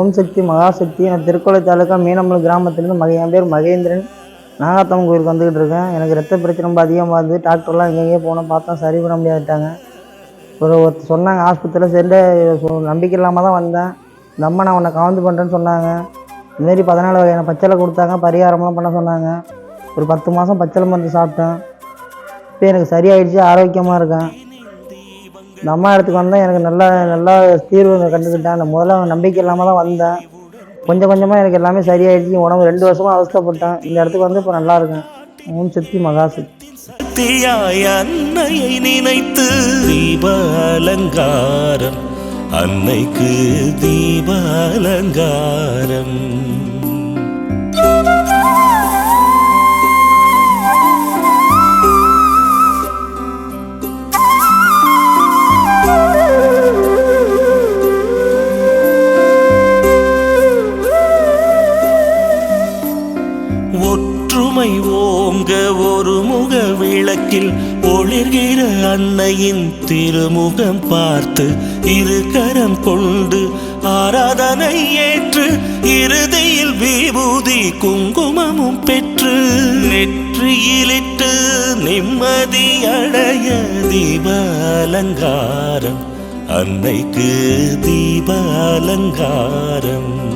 ஓம் சக்தி மகாசக்தி நான் திருக்கோலை தாலுக்கா மீனம்பலம் கிராமத்துலேருந்து மக என் பேர் மகேந்திரன் நாகாத்தம்மன் கோயிலுக்கு வந்துக்கிட்டு இருக்கேன். எனக்கு ரத்த பிரச்சனை ரொம்ப அதிகமாக இருந்து டாக்டர்லாம் எங்கேயே போனோம் பார்த்தா சரி பண்ண முடியாதுட்டாங்க. ஒரு ஒருத்தர் சொன்னாங்க ஆஸ்பத்திரியில் சேர்ந்து நம்பிக்கை இல்லாமல் தான் வந்தேன். இந்த அம்மா நான் உன்னை கவர்ந்து பண்ணுறேன்னு சொன்னாங்க. இதுமாரி பதினாலு வகையான பச்சளை கொடுத்தாங்க பரிகாரம்லாம் பண்ண சொன்னாங்க. ஒரு பத்து மாதம் பச்சளை மருந்து சாப்பிட்டேன். இப்போ எனக்கு சரியாயிடுச்சு ஆரோக்கியமாக இருக்கேன். இந்த அம்மா இடத்துக்கு வந்தேன் எனக்கு நல்லா நல்லா தீர்வு கண்டுக்கிட்டேன் அந்த முதல்ல நம்பிக்கை இல்லாமல் தான் வந்தேன். கொஞ்சம் கொஞ்சமாக எனக்கு எல்லாமே சரியாயிடுச்சு. உடம்பு ரெண்டு வருஷமாக அவஸ்தைப்பட்டேன். இந்த இடத்துக்கு வந்து இப்போ நல்லா இருக்கேன். ஓம் சக்தி மகாசக்தி சக்தி. அன்னையை நினைத்து தீப அலங்காரம் அன்னைக்கு தீப அலங்காரம் ஒற்றுமை ஓங்க ஒரு முக விளக்கில் ஒளிர்கிற அன்னையின் திருமுகம் பார்த்து இரு கரம் கொண்டு ஆராதனை ஏற்று இறுதியில் விபூதி குங்குமமும் பெற்று நெற்றியிலிட்டு நிம்மதி அடைய தீப அன்னைக்கு தீபாலங்காரம். அலங்காரம்